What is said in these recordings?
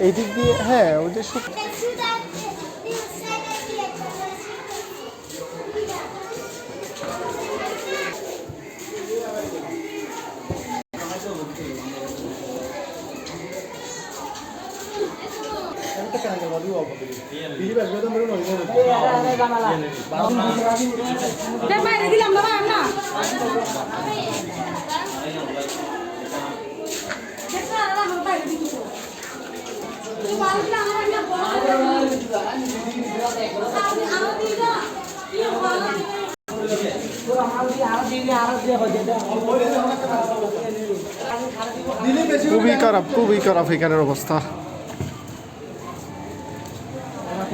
এই দিক দিয়ে হ্যাঁ ওদের খুবই খারাপ খুবই খারাপ এখানের অবস্থা।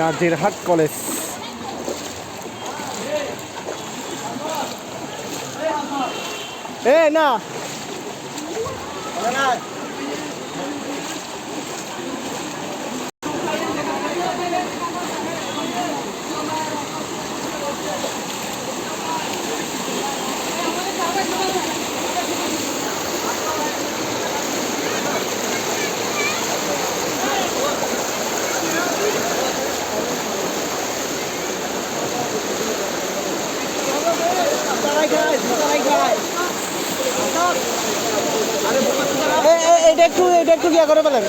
নাজিরহাট কলেজ। এ না। এটা একটু এটা একটু গিয়া করে ফেলেন